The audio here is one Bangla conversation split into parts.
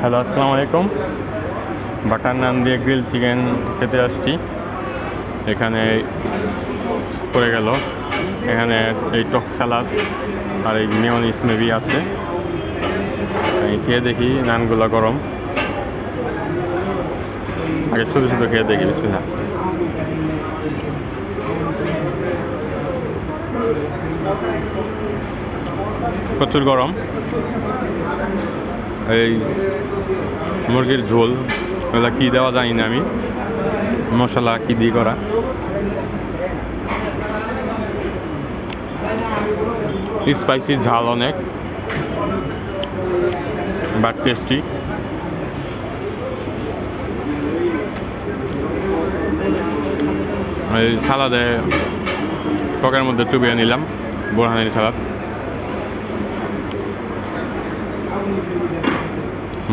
হ্যালো, আসসালামু আলাইকুম। বাটার নান দিয়ে গ্রিল চিকেন খেতে আসছি। এখানে পড়ে গেল। এখানে এই টক সালাদ আর এই মেয়নিস মেবি আছে। খেয়ে দেখি নানগুলো গরম। আগে শুধু শুধু খেয়ে দেখি, বিসমিল্লাহ। প্রচুর গরম। এই মুরগির ঝোল। ওগুলো কী দেওয়া জানি না আমি? মশলা কী দিয়ে করা? স্পাইসি ঝাল অনেক বাট টেস্টি এই সালাদে টকের মধ্যে চুবিয়ে নিলাম, বোরহানি সালাদ।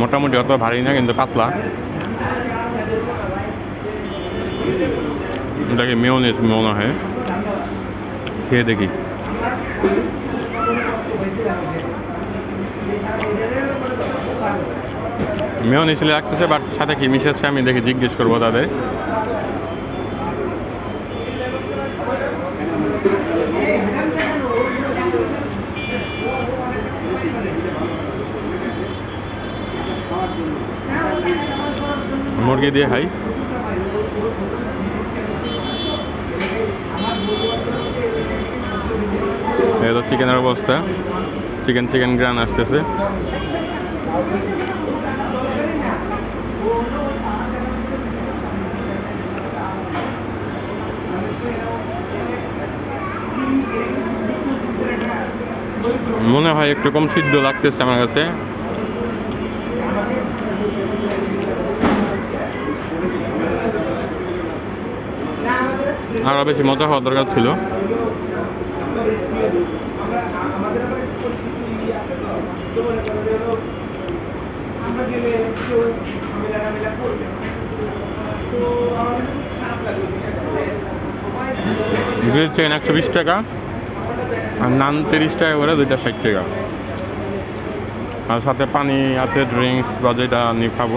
মোটামুটি অত ভারী না, কিন্তু পাতলা। এটাকে মেয়ন মনে হয়? খেয়ে দেখি। মেয়ন হিসেবে রাখতেছে বাট সাথে কি মিশেছে আমি দেখি জিজ্ঞেস করব তাদের। মুরগি দিয়ে খাই। তো চিকেনের অবস্থা। চিকেন চিকেন গ্রান আসতেছে। মনে হয় একটু কম সিদ্ধ লাগতেছে আমার কাছে। আরও বেশি মজা হওয়ার দরকার ছিল। একশো বিশ টাকা আর নান তিরিশ টাকা করে দুইটা ষাট টাকা। আর সাথে পানি আছে ড্রিঙ্কস বা যেটা আমি খাব,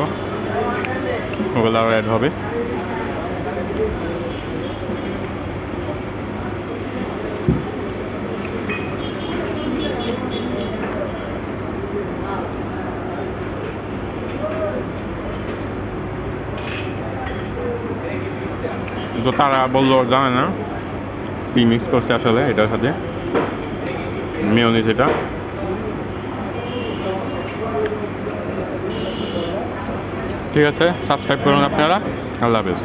ওগুলো অ্যাড হবে। তো তারা বলল, জানে না কি মিক্স করছে আসলে এটার সাথে মেয়নিজ এটা। ঠিক আছে সাবস্ক্রাইব করুন আপনারা। আল্লাহ হাফেজ।